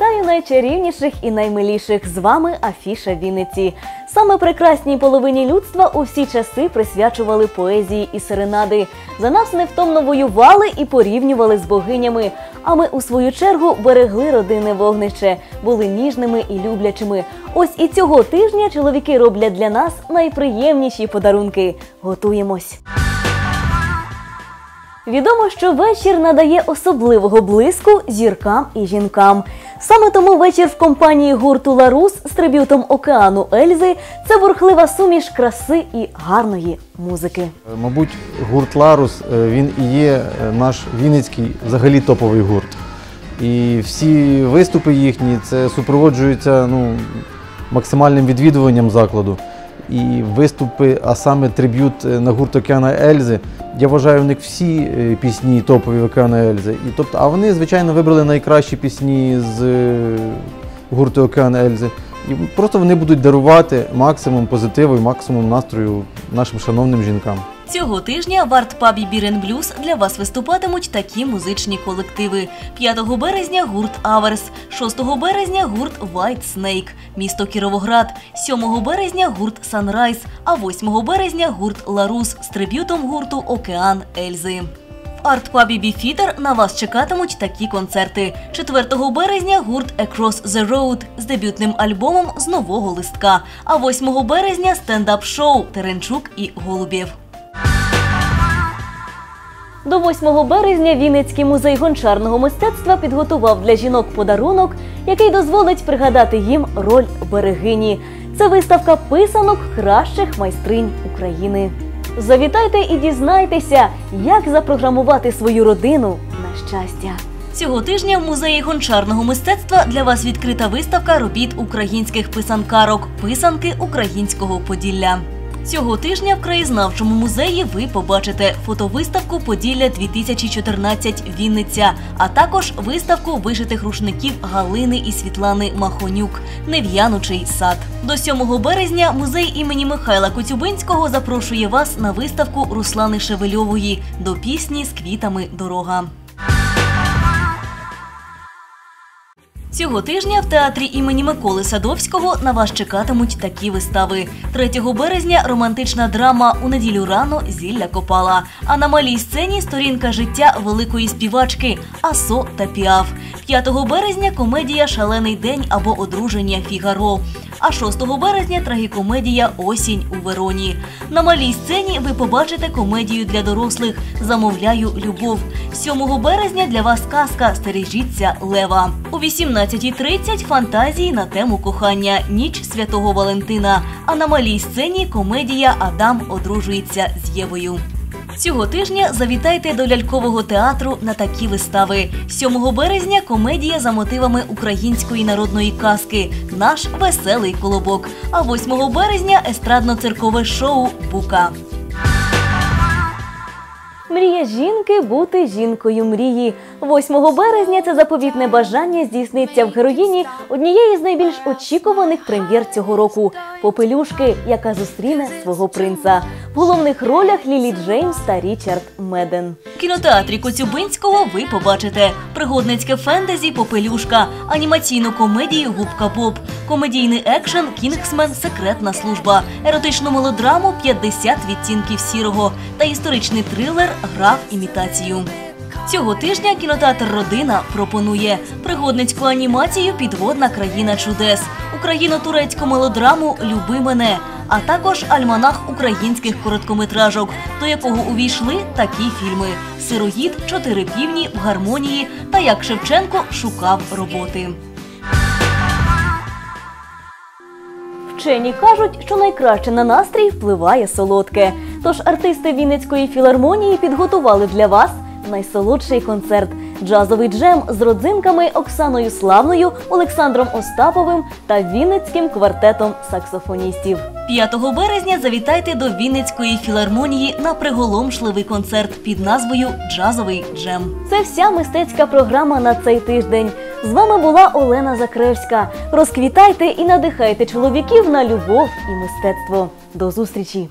найчарівніших і наймиліших. З вами Афіша Вінниці. Саме прекрасній половині людства у всі часи присвячували поезії і серенади. За нас невтомно воювали і порівнювали з богинями. А ми, у свою чергу, берегли родинне вогнище, були ніжними і люблячими. Ось і цього тижня чоловіки роблять для нас найприємніші подарунки. Готуємось. Відомо, що вечір надає особливого блиску зіркам і жінкам. Саме тому вечір в компанії гурту Ларус з трибютом океану Ельзи це бурхлива суміш краси і гарної музики. Мабуть, гурт Ларус е, він і є е, наш вінницький взагалі топовий гурт. І всі виступи їхні це супроводжуються ну, максимальним відвідуванням закладу. І виступи, а саме триб'ют е, на гурт Океана Ельзи. Я вважаю, в них всі е, пісні топові Океана Ельзи. І, тобто, а вони, звичайно, вибрали найкращі пісні з е, гурту Океана Ельзи. І просто вони будуть дарувати максимум позитиву і максимум настрою нашим шановним жінкам. Цього тижня в арт-пабі Бірен Блюз для вас виступатимуть такі музичні колективи: 5 березня гурт Аверс, 6 березня гурт White Snake, місто Кіровоград, 7 березня гурт Санрайз, а 8 березня гурт Ларус з триб'ютом гурту Океан Ельзи. В арт-пабі Біфітер на вас чекатимуть такі концерти. 4 березня гурт Across the Road з дебютним альбомом з нового листка. А 8 березня стендап-шоу Теренчук і Голубєв. До 8 березня Вінницький музей гончарного мистецтва підготував для жінок подарунок, який дозволить пригадати їм роль берегині. Це виставка писанок кращих майстринь України. Завітайте і дізнайтеся, як запрограмувати свою родину на щастя. Цього тижня в музеї гончарного мистецтва для вас відкрита виставка робіт українських писанкарок писанки українського Поділля. Цього тижня в краєзнавчому музеї ви побачите фотовиставку Поділля 2014 Вінниця, а також виставку вишитих рушників Галини і Світлани Махонюк Нев'янучий сад. До 7 березня музей імені Михайла Коцюбинського запрошує вас на виставку Руслани Шевельової до пісні з квітами дорога. Цього тижня в театрі імені Миколи Садовського на вас чекатимуть такі вистави. 3 березня романтична драма у неділю рано зілля копала. А на малій сцені сторінка життя великої співачки Асо та Піаф. 5 березня комедія Шалений день або одруження Фігаро. А 6 березня трагікомедія Осінь у Вероні. На малій сцені ви побачите комедію для дорослих Замовляю любов. 7 березня для вас казка Стережіться Лева. У 18.30 фантазії на тему кохання Ніч святого Валентина. А на малій сцені комедія Адам одружується з Євою. Цього тижня завітайте до лялькового театру на такі вистави. 7 березня комедія за мотивами української народної казки Наш веселий колобок. А 8 березня естрадно-циркове шоу Бука. Мрія жінки бути жінкою мрії. 8 березня це заповітне бажання здійсниться в героїні однієї з найбільш очікуваних прем'єр цього року Попелюшки, яка зустріне свого принца. В головних ролях Лілі Джеймс та Річард Меден. В кінотеатрі Коцюбинського ви побачите пригодницьке фентезі Попелюшка, анімаційну комедію Губка Боб, комедійний екшен Кінгсмен Секретна служба, еротичну мелодраму «50 відтінків сірого та історичний трилер Гра в імітацію. Цього тижня кінотеатр Родина пропонує пригодницьку анімацію Підводна країна чудес, україно-турецьку мелодраму Люби мене, а також альманах українських короткометражок, до якого увійшли такі фільми: Сироїд, Чотири півні в гармонії та як Шевченко шукав роботи. Вчені кажуть, що найкраще на настрій впливає солодке. Тож артисти Вінницької філармонії підготували для вас найсолодший концерт джазовий джем з родзинками Оксаною Славною, Олександром Остаповим та Вінницьким квартетом саксофоністів. 5 березня завітайте до Вінницької філармонії на приголомшливий концерт під назвою Джазовий джем. Це вся мистецька програма на цей тиждень. З вами була Олена Закревська. Розквітайте і надихайте чоловіків на любов і мистецтво. До зустрічі!